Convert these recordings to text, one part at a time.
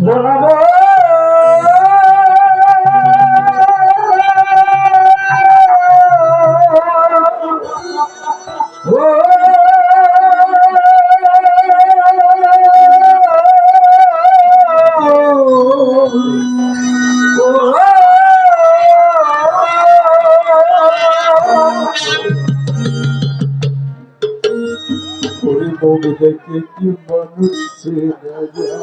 ধরাবো দেখে কি মানুষ চেনা যায়?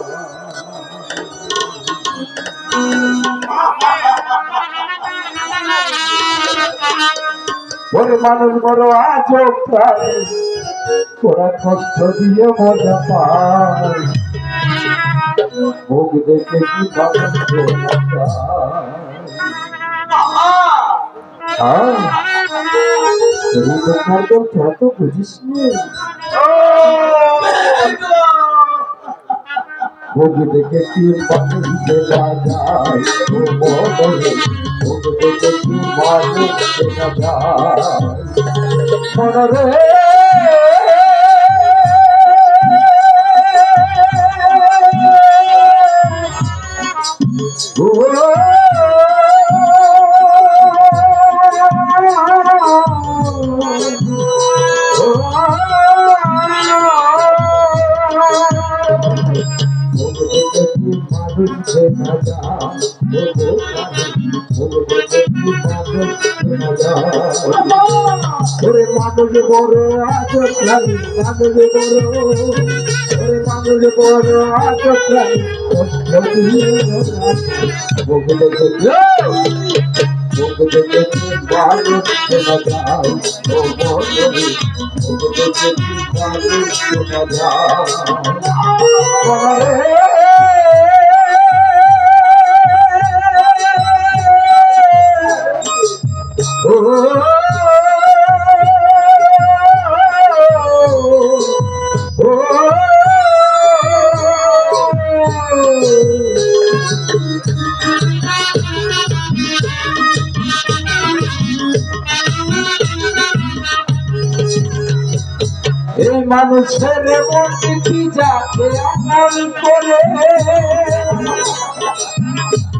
মানুষ বড় আজব প্রাণী কষ্ট দিয়ে মজা পায়। মুখ দেখে কি মানুষ চেনা যায়? বুঝিস নি? মুখ দেখে কি মানুষ চেনা ও বলে মুখ দেখে কি মানুষ চেনা যায় মনরে ওরে মানুষ বড় আজব লাগে মানুষ বড়। ওরে মানুষ বড় দেখে মানুষ শোনা যায় ও বলে এই মানুষের মধ্যে কি যাকে আপন করে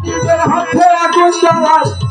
নিজের হাতে আগুন জ্বালায়।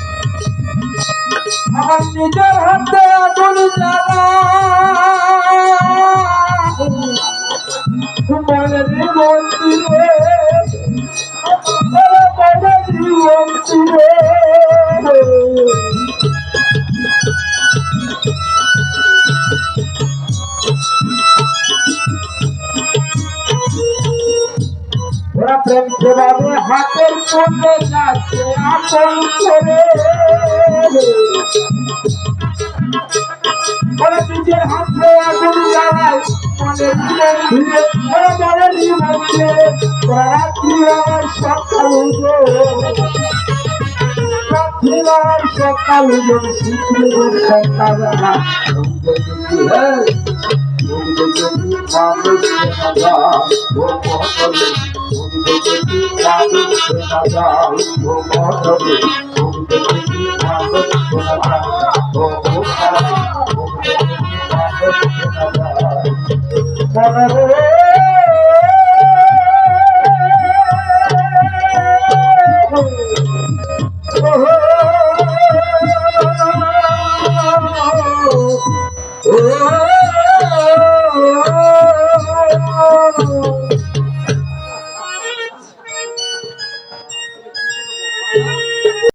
আমার নিজের হাতে আগুন জ্বালা মনের মন্দিরে ওরা হাতের পণ্য যাচ্ছে আপন করে ওরা নিজের হাতে আগুন জ্বালায় সকাল সকাল মানুষ Oh,